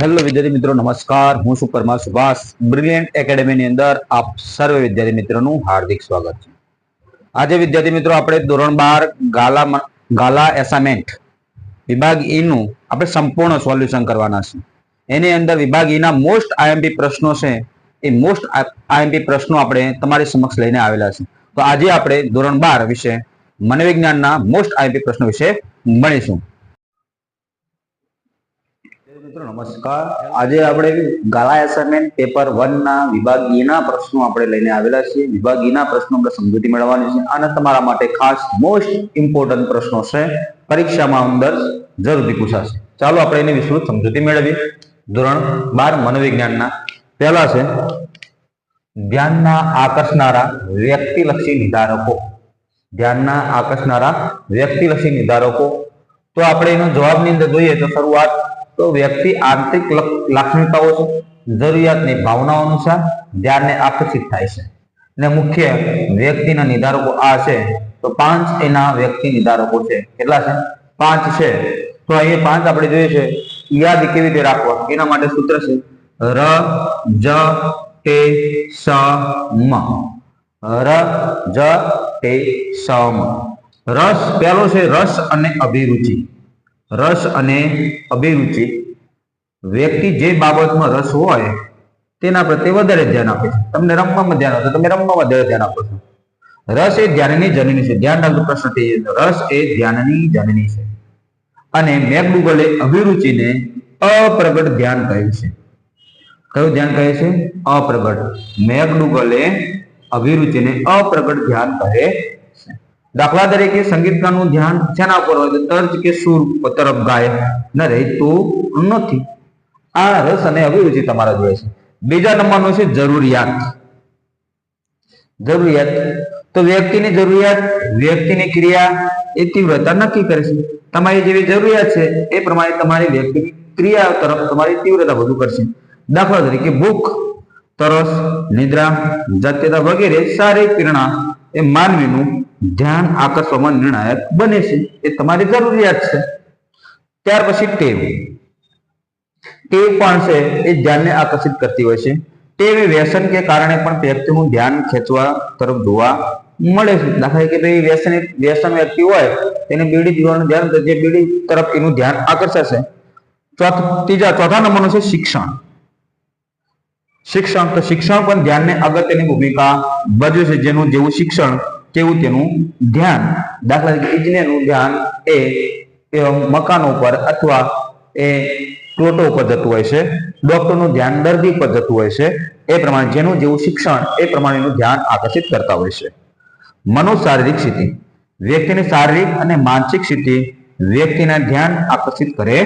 Hello વિદ્યાર્થી મિત્રો, નમસ્કાર. હું છું પરમાર સુભાષ. બ્રિલિયન્ટ એકેડેમીની અંદર આપ સર્વ વિદ્યાર્થી મિત્રોનું હાર્દિક સ્વાગત છે. આજે વિદ્યાર્થી મિત્રો, આપણે ધોરણ બાર ગાલા ગાલા એસાઇમેન્ટ વિભાગ ઈનું આપણે સંપૂર્ણ સોલ્યુશન કરવાના છે. એની અંદર વિભાગ ઈના મોસ્ટ આઈએમપી પ્રશ્નો છે. એ મોસ્ટ આઈએમપી પ્રશ્નો આપણે તમારી સમક્ષ લઈને આવેલા છે. તો આજે આપણે ધોરણ બાર વિશે મનોવિજ્ઞાનના મોસ્ટ આઈએમપી પ્રશ્નો વિશે ભણીશું. મિત્રો, નમસ્કાર. આજે આપણે ગાલા એસાઇનમેન્ટ પેપર વન ના વિભાગ પ્રશ્નો આપણે લઈને આવેલા છીએ. વિભાગીયના પ્રશ્નો આપણે સમજૂતી મેળવવાની છે અને તમારા માટે ખાસ મોસ્ટ ઇમ્પોર્ટન્ટ પ્રશ્નો છે. પરીક્ષામાં અંદર જરૂરથી પૂછાશે. ચાલો આપણે એની વિસ્તૃત સમજૂતી મેળવીએ. ધોરણ બાર મનોવિજ્ઞાનના. પહેલા છે, ધ્યાનના આકર્ષનારા વ્યક્તિલક્ષી નિર્ધારકો. ધ્યાનના આકર્ષનારા વ્યક્તિલક્ષી નિર્ધારકો. તો આપણે એનો જવાબની અંદર જોઈએ તો શરૂઆત તો વ્યક્તિ આંતરિક લાક્ષણિકતાઓ છે જરૂરિયાતની ભાવનાઓ અનુસાર ધ્યાનને આકર્ષિત થાય છે. અને મુખ્ય વ્યક્તિના નિર્ધારકો આ છે, તો પાંચ એના વ્યક્તિ નિર્ધારકો છે. કેટલા છે? પાંચ છે. તો અહીંયા પાંચ આપણે જોઈએ છે, યાદ કેવી રીતે રાખવા? એના માટે સૂત્ર છે, ર, જ ટે સ, મ. ર, જ ટે સ, મ. રસ, પહેલો છે રસ અને અભિરુચિ. રસ અને અભિરુચિ. વ્યક્તિ જે બાબતમાં રસ હોય, તેના પ્રત્યે વધારે ધ્યાન આપે છે. તમને રમવામાં ધ્યાન આપે તમે રમવામાં વધારે ધ્યાન આપો છો. રસ એ ધ્યાનની જનની છે. ધ્યાન રાખજો પ્રશ્ન થઈ રસ એ ધ્યાનની જનની છે. અને મેકડુગલે અભિરુચિને અપ્રગટ ધ્યાન કહ્યું છે. કયું ધ્યાન કહે છે? અપ્રગટ. મેકડુગલે અભિરુચિને અપ્રગટ ધ્યાન કહે દાખલા તરીકે સંગીતકારનું ધ્યાન શેના પર હોય તો તર્જ કે સુર તરફ ગાય. ન રહેતું નથી. આ રસ અને અભિરુચિ તમારા જોઈએ છે. બીજા નંબરનું છે જરૂરિયાત. જરૂરિયાત. તો વ્યક્તિની જરૂરિયાત, વ્યક્તિની ક્રિયા એ તીવ્રતા નક્કી કરે છે. તમારી જેવી જરૂરિયાત છે એ પ્રમાણે તમારી વ્યક્તિની ક્રિયા તરફ તમારી તીવ્રતા વધુ કરશે. દાખલા તરીકે ભૂખ, તરસ, નિદ્રા, જાત્યતા વગેરે સારી પ્રેરણા એ માનવીનું ધ્યાન આકર્ષવામાં નિર્ણાયક બને છે. એ તમારી જરૂરિયાત છે. ત્યાર પછી ટેવ. ટેવ પણ છે, એ ધ્યાનને આકર્ષિત કરતી હોય છે. ટેવ વ્યસન કે કારણે પણ વ્યક્તિનું ધ્યાન ખેંચવા તરફ જોવા મળે છે. દાખલા કે ભાઈ વ્યસન વ્યસન વ્યક્તિ હોય તેને બીડી પીવાનું ધ્યાન જે બીડી તરફ એનું ધ્યાન આકર્ષાશે. ચોથ, ત્રીજા, ચોથા નંબરનું છે શિક્ષણ. શિક્ષણ, તો શિક્ષણ પણ ધ્યાનને અગત્યની ભૂમિકા ભજવે છે, જેનું જેવું શિક્ષણ તેવું તેનું ધ્યાન. દાખલા તરીકે ઇજનેરનું ધ્યાન એ મકાનો ઉપર અથવા એ પ્લોટો ઉપર જતું હોય છે. ડોક્ટરનું ધ્યાન દર્દી પર જતું હોય છે. એ પ્રમાણે જેનું જેવું શિક્ષણ એ પ્રમાણેનું ધ્યાન આકર્ષિત કરતા હોય છે. મનોશારીરિક સ્થિતિ. વ્યક્તિની શારીરિક અને માનસિક સ્થિતિ વ્યક્તિના ધ્યાન આકર્ષિત કરે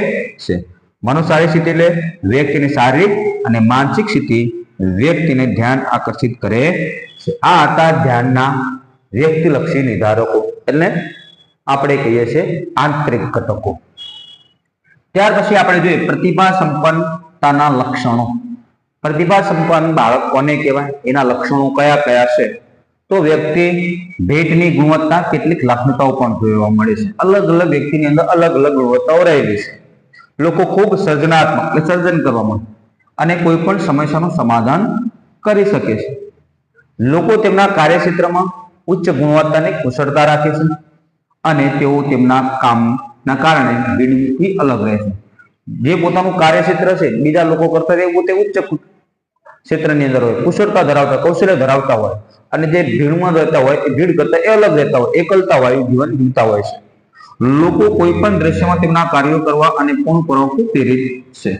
છે. મનોશારીરિક સ્થિતિ એટલે વ્યક્તિની શારીરિક અને માનસિક સ્થિતિ વ્યક્તિને ધ્યાન આકર્ષિત કરે છે. આ હતા ધ્યાનના વ્યક્તિલક્ષી નિર્ધારકો એટલે આપણે કહીએ છીએ આંતરિક ઘટકો. ત્યાર પછી આપણે જોઈએ પ્રતિભા સંપન્નતાના લક્ષણો. પ્રતિભા સંપન્ન બાળક કોને કહેવાય? એના લક્ષણો કયા કયા છે? તો વ્યક્તિ ભેટની ગુણવત્તા કેટલીક લાક્ષણિકતાઓ પણ જોવા મળે છે. અલગ અલગ વ્યક્તિની અંદર અલગ અલગ ગુણવત્તાઓ રહેલી છે. લોકો ખૂબ સર્જનાત્મક એટલે સર્જન કરવામાં અને કોઈ પણ સમસ્યાનું સમાધાન કરી શકે છે. લોકો તેમના કાર્યક્ષેત્રમાં ઉચ્ચ ગુણવત્તાની કુશળતા રાખે છે અને તેઓ તેમના કામના કારણે ભીડથી અલગ રહે છે. જે પોતાનું કાર્યક્ષેત્ર છે, બીજા લોકો કરતા તે પોતે ઉચ્ચ ક્ષેત્રની અંદર હોય, કુશળતા ધરાવતા, કૌશલ્ય ધરાવતા હોય અને જે ભીડમાં રહેતા હોય, એ ભીડ કરતા એ અલગ રહેતા હોય, એકલતા હોય જીવન જીવતા હોય છે. લોકો કોઈ પણ દ્રશ્યમાં તેમના કાર્યો કરવા અને પૂર્ણ કરવા પ્રેરિત છે.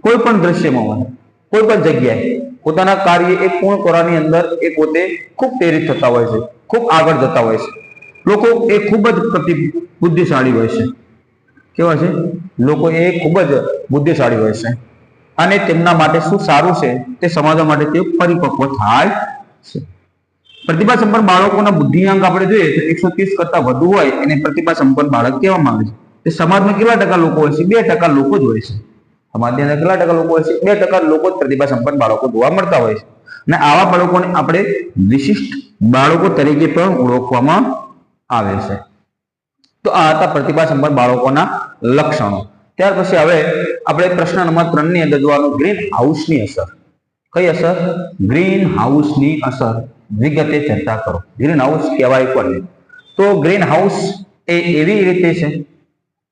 કોઈ પણ દ્રશ્યમાં હોય, કોઈ પણ જગ્યાએ પોતાના કાર્ય એ પૂર્ણ કરવાની અંદર એ પોતે ખૂબ પ્રેરિત થતા હોય છે, ખૂબ આગળ જતા હોય છે. લોકો એ ખૂબ જ પ્રતિ બુદ્ધિશાળી હોય છે. કેવા છે? લોકો એ ખૂબ જ બુદ્ધિશાળી હોય છે. અને તેમના માટે શું સારું છે તે સમજવા માટે તે પરિપક્વ થાય છે. પ્રતિભા સંપન્ન બાળકોના બુદ્ધિઆંક આપણે જોઈએ તો એકસો ત્રીસ કરતા વધુ હોય એને પ્રતિભા સંપન્ન બાળક કહેવામાં આવે છે. તે સમાજમાં કેટલા ટકા લોકો હોય છે? બે ટકા લોકો જ હોય છે. અંદર કેટલા ટકા લોકો હોય છે? બે ટકા લોકો જ પ્રતિભા સંપન્ન બાળકો જોવા મળતા હોય છે. અને આવા બાળકોને આપણે વિશિષ્ટ બાળકો તરીકે પણ ઓળખવામાં આવે છે. તો આ હતા પ્રતિભા સંપન્ન બાળકોના લક્ષણો. ત્યાર પછી હવે આપણે પ્રશ્ન નંબર ત્રણની અંદર જોવાનું ગ્રીન હાઉસની અસર. કઈ અસર? ગ્રીન હાઉસની અસર. વિગતે ચર્ચા કરો. ગ્રીન હાઉસ કહેવાય કોને? તો ગ્રીન હાઉસ એ એવી રીતે છે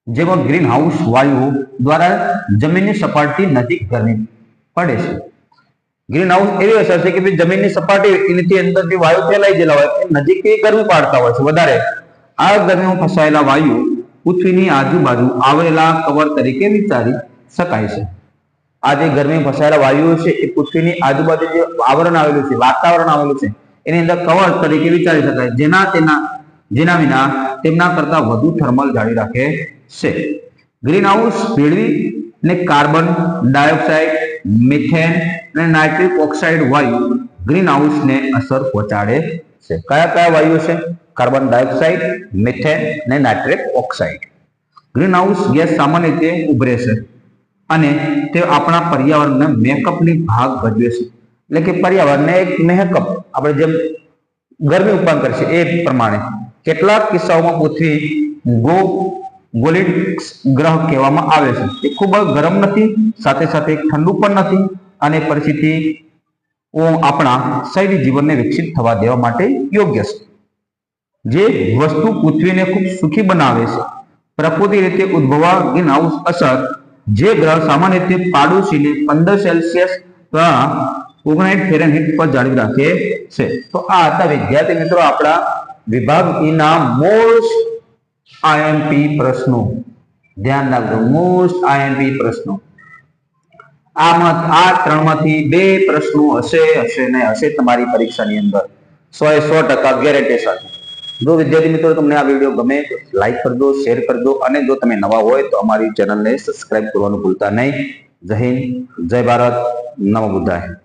જેમાં ગ્રીન હાઉસ વાયુઓ દ્વારા જમીનની સપાટી નજીક ગરમી પડે છે. ગ્રીન હાઉસ એવી અસર છે કે ભાઈ જમીનની સપાટી એની અંદર વાયુ ફેલાઈ ગયેલા હોય એ ગરમી પાડતા હોય છે. વધારે આ ગરમીમાં ફસાયેલા વાયુ પૃથ્વીની આજુબાજુ આવેલા કવર તરીકે વિચારી શકાય છે. આ જે ગરમી ફસાયેલા વાયુઓ છે, એ પૃથ્વીની આજુબાજુ જે આવરણ આવેલું છે, વાતાવરણ આવેલું છે, એની અંદર કવર તરીકે વિચારી શકાય. જેના તેના, જેના વિના તેમના કરતા વધુ થર્મલ જાળવી રાખે છે. ગ્રીન હાઉસ ભેળવી ને કાર્બન ડાયોક્સાઇડ મિથેન અને નાઇટ્રિક ઓક્સાઇડ વાયુ ગ્રીન હાઉસને અસર પહોંચાડે છે. કયા કયા વાયુઓ છે? કાર્બન ડાયોક્સાઇડ મિથેન અને nitric oxide green house gas સામાન્ય રીતે ઉભરે છે અને તે આપણા પર્યાવરણના મેકઅપની ભાગ ભજવે છે. એટલે કે પર્યાવરણને એક મેકઅપ આપણે જેમ ગરમી ઉત્પન્ન કરે છે એ પ્રમાણે. કેટલાક કિસ્સાઓમાં પૃથ્વી ગો ગોલિડ ગ્રહ કહેવામાં આવે છે. એ ખૂબ ગરમ નથી, સાથે સાથે ઠંડુ પણ નથી અને પરિસ્થિતિ આપણા શૈલી જીવનને વિકસિત થવા દેવા માટે યોગ્ય છે. જે વસ્તુ પૃથ્વીને ખૂબ સુખી બનાવે છે. પ્રકૃતિ રીતે ઉદ્ભવવા ગ્રીનહાઉસ અસર જે ગ્રહ સામાન્ય રીતે પાડોશીને પંદર સેલ્સિયસ ઓગણસાઠ ફેરનહીટ પર જાળવી રાખે છે. તો આ હતા વિદ્યાર્થી મિત્રો આપણા વિભાગ ઈના મોસ્ટ આઈએમપી પ્રશ્નો. ધ્યાન રાખજો. મોસ્ટ આઈએમપી પ્રશ્નો. આમાં આ ત્રણમાંથી બે પ્રશ્નો હશે હશે ને હશે તમારી પરીક્ષાની અંદર. સો એ સો ટકા ગેરંટી સાથે. જો વિદ્યાર્થી મિત્રો તમને આ વીડિયો ગમે લાઈક કરજો શેર કરજો અને જો તમે નવા હોય તો અમારી ચેનલને સબસ્ક્રાઇબ કરવાનું ભૂલતા નહીં. જય હિન્દ, જય ભારત, નમો બુદ્ધાય.